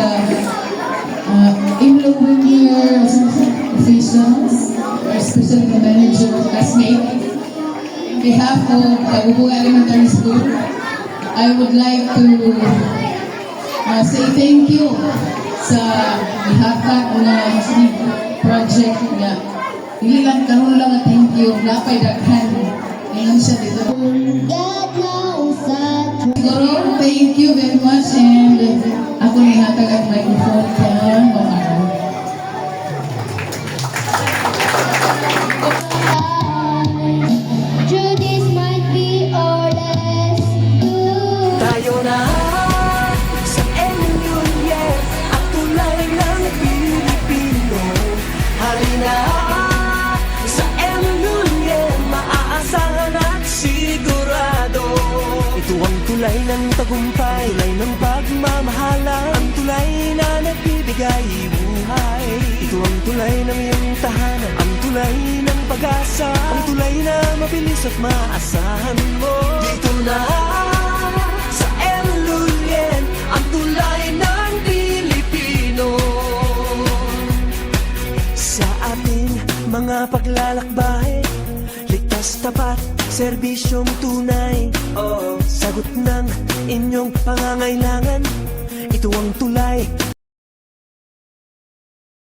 uh, implementing officials, especially the manager, classmate. On behalf of Kabubu Elementary School, I would like to uh, say thank you sa ihatag na project nga hindi lang karon lang thank you napay daghan ngayon siya dito siguro Ito ang tulay ng tagumpay Tulay ng pagmamahalan. Ang tulay na nagbibigay buhay. Ito ang tulay ng iyong tahanan. Ang tulay ng pag-asa. Ang tulay na mabilis at maasahan mo. Dito na sa Enlulyen Ang tulay ng Pilipino. Sa ating mga paglalakbay Ligtas tapat, serbisyong tunay. Oh, Sagot ng inyong pangangailangan. Ito ang tulay